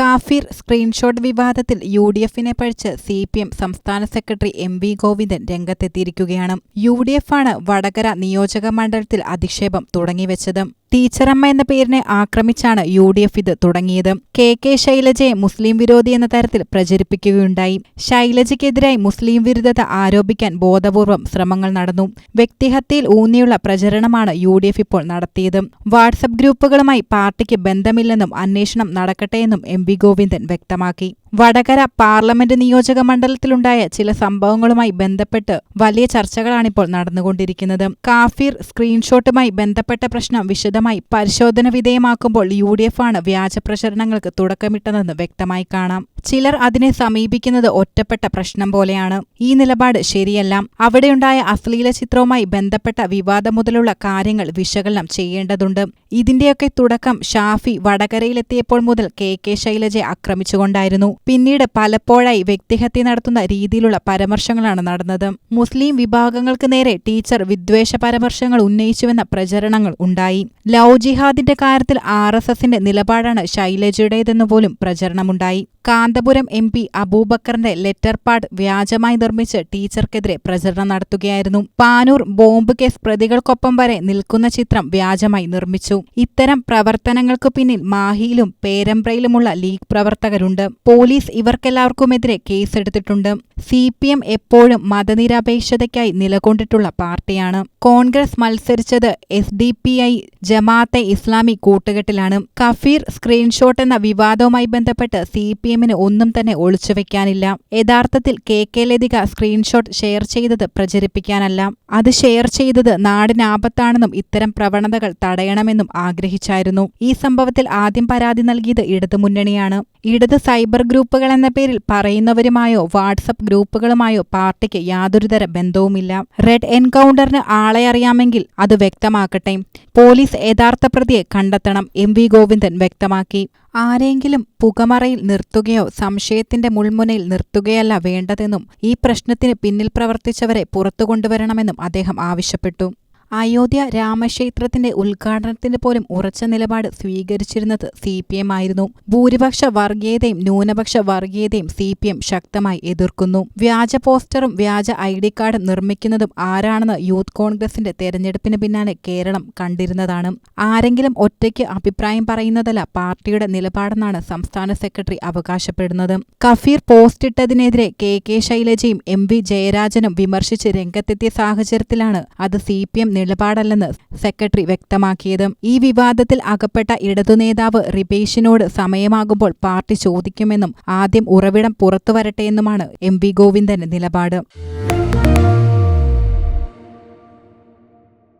കാഫിർ സ്ക്രീൻഷോട്ട് വിവാദത്തിൽ U D എഫിനെ പഴിച്ച് സി പി എം സംസ്ഥാന സെക്രട്ടറി എം വി ഗോവിന്ദൻ രംഗത്തെത്തിയിരിക്കുകയാണ്. യു ഡി എഫാണ് വടകര നിയോജക മണ്ഡലത്തിൽ അധിക്ഷേപം തുടങ്ങിവെച്ചത്. ടീച്ചറമ്മ എന്ന പേരിനെ ആക്രമിച്ചാണ് യു ഡി എഫ് ഇത് തുടങ്ങിയത്. കെ കെ ശൈലജയെ മുസ്ലിം വിരോധി എന്ന തരത്തിൽ പ്രചരിപ്പിക്കുകയുണ്ടായി. ശൈലജയ്ക്കെതിരായി മുസ്ലിം വിരുദ്ധത ആരോപിക്കാൻ ബോധപൂർവം ശ്രമങ്ങൾ നടന്നു. വ്യക്തിഹത്യയിൽ ഊന്നിയുള്ള പ്രചരണമാണ് യു ഡി എഫ് ഇപ്പോൾ നടത്തിയത്. വാട്സപ്പ് ഗ്രൂപ്പുകളുമായി പാർട്ടിക്ക് ബന്ധമില്ലെന്നും അന്വേഷണം നടക്കട്ടെയെന്നും എം വി ഗോവിന്ദൻ വ്യക്തമാക്കി. വടകര പാർലമെന്റ് നിയോജക മണ്ഡലത്തിലുണ്ടായ ചില സംഭവങ്ങളുമായി ബന്ധപ്പെട്ട് വലിയ ചർച്ചകളാണിപ്പോൾ നടന്നുകൊണ്ടിരിക്കുന്നത്. കാഫിർ സ്ക്രീൻഷോട്ടുമായി ബന്ധപ്പെട്ട പ്രശ്നം വിശദമായി പരിശോധന വിധേയമാക്കുമ്പോൾ യു ഡി എഫ് ആണ് വ്യാജ പ്രചരണങ്ങൾക്ക് തുടക്കമിട്ടതെന്ന് വ്യക്തമായി കാണാം. ചിലർ അതിനെ സമീപിക്കുന്നത് ഒറ്റപ്പെട്ട പ്രശ്നം പോലെയാണ്. ഈ നിലപാട് ശരിയല്ല. അവിടെയുണ്ടായ അശ്ലീല ചിത്രവുമായി ബന്ധപ്പെട്ട വിവാദം മുതലുള്ള കാര്യങ്ങൾ വിശകലനം ചെയ്യേണ്ടതുണ്ട്. ഇതിന്റെയൊക്കെ തുടക്കം ഷാഫി വടകരയിലെത്തിയപ്പോൾ മുതൽ കെ കെ ശൈലജയെ ആക്രമിച്ചുകൊണ്ടായിരുന്നു. പിന്നീട് പലപ്പോഴായി വ്യക്തിഹത്യ നടത്തുന്ന രീതിയിലുള്ള പരാമർശങ്ങളാണ് നടന്നത്. മുസ്ലിം വിഭാഗങ്ങൾക്ക് നേരെ ടീച്ചർ വിദ്വേഷ പരാമർശങ്ങൾ ഉന്നയിച്ചുവെന്ന പ്രചരണങ്ങൾ ഉണ്ടായി. ലവ് ജിഹാദിന്റെ കാര്യത്തിൽ ആർ എസ് എസിന്റെ നിലപാടാണ് ശൈലജയുടേതെന്ന് പോലും പ്രചരണമുണ്ടായി. കാന്തപുരം എം പി അബൂബക്കറിന്റെ ലെറ്റർ പാഡ് വ്യാജമായി നിർമ്മിച്ച് ടീച്ചർക്കെതിരെ പ്രചരണം നടത്തുകയായിരുന്നു. പാനൂർ ബോംബ് കേസ് പ്രതികൾക്കൊപ്പം വരെ നിൽക്കുന്ന ചിത്രം വ്യാജമായി നിർമ്മിച്ചു. ഇത്തരം പ്രവർത്തനങ്ങൾക്കു പിന്നിൽ മാഹിയിലും പേരമ്പ്രയിലുമുള്ള ലീഗ് പ്രവർത്തകരുണ്ട്. പോലീസ് ഇവർക്കെല്ലാവർക്കുമെതിരെ കേസെടുത്തിട്ടുണ്ട്. സി പി എം എപ്പോഴും മതനിരപേക്ഷതയ്ക്കായി നിലകൊണ്ടിട്ടുള്ള പാർട്ടിയാണ്. കോൺഗ്രസ് മത്സരിച്ചത് S D P I Jamaat-e Islami കൂട്ടുകെട്ടിലാണ്. കഫീർ സ്ക്രീൻഷോട്ട് എന്ന വിവാദവുമായി ബന്ധപ്പെട്ട് സി പി എമ്മിന് ഒന്നും തന്നെ ഒളിച്ചുവെക്കാനില്ല. യഥാർത്ഥത്തിൽ K K Lathika screenshot share ചെയ്തത് പ്രചരിപ്പിക്കാനല്ല. അത് ഷെയർ ചെയ്തത് നാടിനാപത്താണെന്നും ഇത്തരം പ്രവണതകൾ തടയണമെന്നും ആഗ്രഹിച്ചായിരുന്നു. ഈ സംഭവത്തിൽ ആദ്യം പരാതി നൽകിയത് ഇടതുമുന്നണിയാണ്. ഇടത് സൈബർ ഗ്രൂപ്പുകൾ എന്ന പേരിൽ പറയുന്നവരുമായോ വാട്സപ്പ് ഗ്രൂപ്പുകളുമായോ പാർട്ടിക്ക് യാതൊരുതര ബന്ധവുമില്ല. റെഡ് എൻകൗണ്ടറിന് ആളെ അറിയാമെങ്കിൽ അത് വ്യക്തമാക്കട്ടെ. പോലീസ് യഥാർത്ഥ പ്രതിയെ കണ്ടെത്തണം എം വി ഗോവിന്ദൻ വ്യക്തമാക്കി. ആരെങ്കിലും പുകമറയിൽ നിർത്തുകയോ സംശയത്തിന്റെ മുൾമുനയിൽ നിർത്തുകയല്ല വേണ്ടതെന്നും ഈ പ്രശ്നത്തിന് പിന്നിൽ പ്രവർത്തിച്ചവരെ പുറത്തുകൊണ്ടുവരണമെന്നും അദ്ദേഹം ആവശ്യപ്പെട്ടു. അയോധ്യ രാമക്ഷേത്രത്തിന്റെ ഉദ്ഘാടനത്തിന് പോലും ഉറച്ച നിലപാട് സ്വീകരിച്ചിരുന്നത് സി പി എം ആയിരുന്നു. ഭൂരിപക്ഷ വർഗീയതയും ന്യൂനപക്ഷ വർഗീയതയും സി പി എം ശക്തമായി എതിർക്കുന്നു. വ്യാജ പോസ്റ്ററും വ്യാജ ഐ ഡി കാർഡും നിർമ്മിക്കുന്നതും ആരാണെന്ന് യൂത്ത് കോൺഗ്രസിന്റെ തെരഞ്ഞെടുപ്പിന് പിന്നാലെ കേരളം കണ്ടിരുന്നതാണ്. ആരെങ്കിലും ഒറ്റയ്ക്ക് അഭിപ്രായം പറയുന്നതല്ല പാർട്ടിയുടെ നിലപാടെന്നാണ് സംസ്ഥാന സെക്രട്ടറി അവകാശപ്പെടുന്നത്. കഫീർ പോസ്റ്റിട്ടതിനെതിരെ കെ കെ ശൈലജയും എം വി ജയരാജനും വിമർശിച്ച് രംഗത്തെത്തിയ സാഹചര്യത്തിലാണ് അത് സി പി എം നിലപാടല്ലെന്ന് സെക്രട്ടറി വ്യക്തമാക്കിയത് ഈ വിവാദത്തിൽ അകപ്പെട്ട ഇടതുനേതാവ് റിബേഷിനോട് സമയമാകുമ്പോൾ പാർട്ടി ചോദിക്കുമെന്നും ആദ്യം ഉറവിടം പുറത്തുവരട്ടെയെന്നുമാണ് എം വി ഗോവിന്ദന്റെ നിലപാട്